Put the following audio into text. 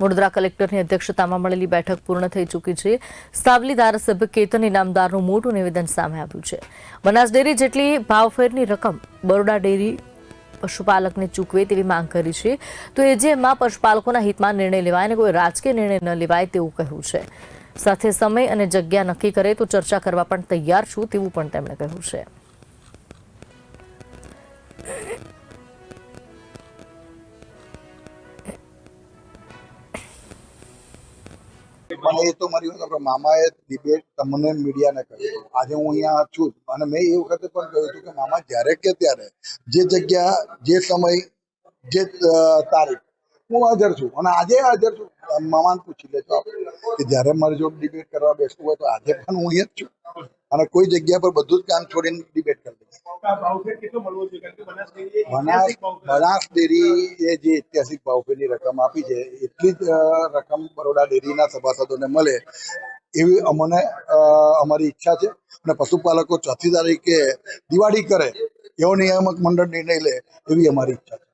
વડોદરા કલેક્ટરની અધ્યક્ષતામાં મળેલી બેઠક પૂર્ણ થઈ ચૂકી છે. સાવલી ધારાસભ્ય કેતન ઇનામદારનું મોટું નિવેદન સામે આવ્યું છે. બનાસ ડેરી જેટલી ભાવફેરની રકમ બરોડા ડેરી પશુપાલકને ચૂકવે તેવી માંગ કરી છે. તો એજીએમમાં પશુપાલકોના હિતમાં નિર્ણય લેવાય અને કોઈ રાજકીય નિર્ણય ન લેવાય તેવું કહ્યું છે. સાથે સમય અને જગ્યા નક્કી કરે તો ચર્ચા કરવા પણ તૈયાર છું તેવું પણ તેમણે કહ્યું છે. પણ એ તો મારી વાત મામાએ ડિબેટ તમને મીડિયાને કર્યું આજે હું અહીંયા છું અને મેં એ વખતે પણ કહ્યું હતું કે મામા જ્યારે કે ત્યારે જે જગ્યા, જે સમય, જે તારીખ, હું હાજર છું. અને આજે હાજર છું. મામાને પૂછી લેજો કે જ્યારે મારે જો ડિબેટ કરવા બેસવું હોય તો આજે પણ હું અહીંયા જ છું. અને કોઈ જગ્યા પર બધું જ કામ છોડીને ડિબેટ બનાસ ડેરીએ જે ઐતિહાસિક ભાવફેરની રકમ આપી છે એટલી જ રકમ બરોડા ડેરીના સભાસદોને મળે એવી અમને અમારી ઈચ્છા છે. અને પશુપાલકો ચોથી તારીખે દિવાળી કરે એવો નિયામક મંડળ નિર્ણય લે એવી અમારી ઈચ્છા છે.